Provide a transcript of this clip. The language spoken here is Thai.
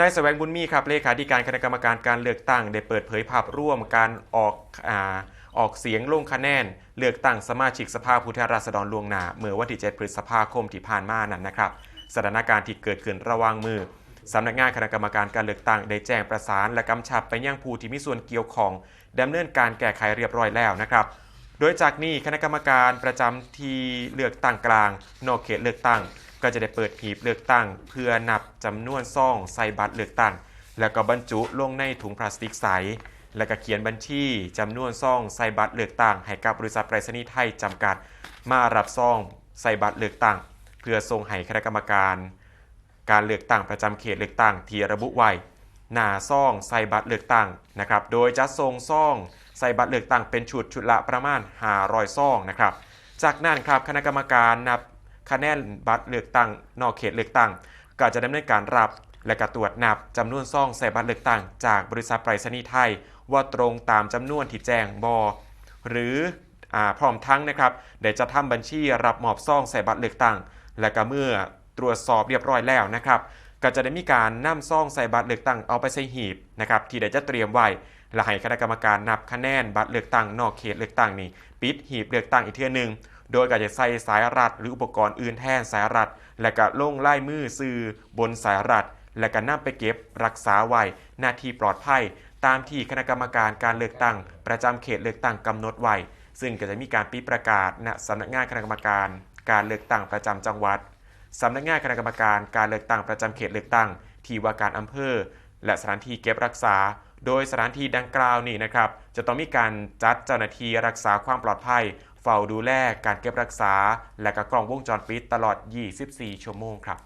นายแสวงบุญมีครับเลขาธิการคณะกรรมการการเลือกตั้งได้เปิดเผยภาพร่วมการออกอาออกเสียงลงคะแนน เลือกตั้งสมาชิกสภาผู้แทนราษฎรล่วงหน้าเมื่อวันที่ 7 พฤษภาคมที่ผ่านมานั้นนะครับ สถานการณ์ที่เกิดขึ้นระว่างมือสำนักงานคณะกรรมการการเลือกตั้งได้แจ้งประสาน และกำชับไปยังผู้ที่มีส่วนเกี่ยวข้องดำเนินการแก้ไขเรียบร้อยแล้วนะครับ โดยจากนี้คณะกรรมการประจำที่เลือกตั้งกลาง นอกเขตเลือกตั้ง ก็จะได้เปิดหีบเลือกตั้ง เพื่อนับจำนวนซองใส่บัตรเลือกตั้ง แล้วก็บรรจุลงในถุงพลาสติกใส แล้วก็เขียนบัญชีจำนวนซองใส่บัตรเลือกตั้งให้กับบริษัทไปรษณีย์ไทยจำกัด มารับซองใส่บัตรเลือกตั้ง เพื่อส่งให้คณะกรรมการ การเลือกตั้งประจำเขตเลือกตั้งที่ระบุไว้หน้าซ่องใส่บัตรเลือกตั้งนะครับ โดยจะส่งซ่องใส่บัตรเลือกตั้งเป็นชุดชุดละประมาณ500ซ่องนะครับ จากนั้นครับคณะกรรมการนับ คะแนนบัตรเลือกตั้งนอกเขตเลือกตั้งก็จะดำเนินการรับและก็ตรวจนับจำนวนซองใส่บัตรเลือกตั้งจากบริษัทไปรษณีย์ไทย ว่าตรงตามจำนวนที่แจ้งบอหรืออพร้อมทั้งนะครับเดี๋ยวจะทำบัญชีรับมอบซองใส่บัตรเลือกตั้ง และก็เมื่อตรวจสอบเรียบร้อยแล้วนะครับก็จะได้มีการนำซองใส่บัตรเลือกตั้งเอาไปใส่หีบนะครับที่เดี๋ยวจะเตรียมไว้ และให้คณะกรรมการนับคะแนนบัตรเลือกตั้งนอกเขตเลือกตั้งนี่ปิดหีบเลือกตั้งอีกเทื่อหนึ่งโดยก็จะใส่สายรัดหรืออุปกรณ์อื่นแทนสายรัดและก็ลงลายมือซื่อบนสายรัดและก็นำไปเก็บรักษาไว้หน้าที่ปลอดภัย ตามที่คณะกรรมการการเลือกตั้ง ประจำเขตเลือกตั้งกำหนดไว้ซึ่งก็จะมีการปิดประกาศณสำนักงานคณะกรรมการ การเลือกตั้งประจำจังหวัดสำนักงานคณะกรรมการการเลือกตั้งประจำเขตเลือกตั้ง ที่ว่าการอำเภอ และสถานที่เก็บรักษา โดยสถานที่ดังกล่าวนี่นะครับจะต้องมีการจัดเจ้าหน้าที่รักษาความปลอดภัย เฝ้าดูแลการเก็บรักษา และก็กล้องวงจรปิดตลอด 24 ชั่วโมงครับ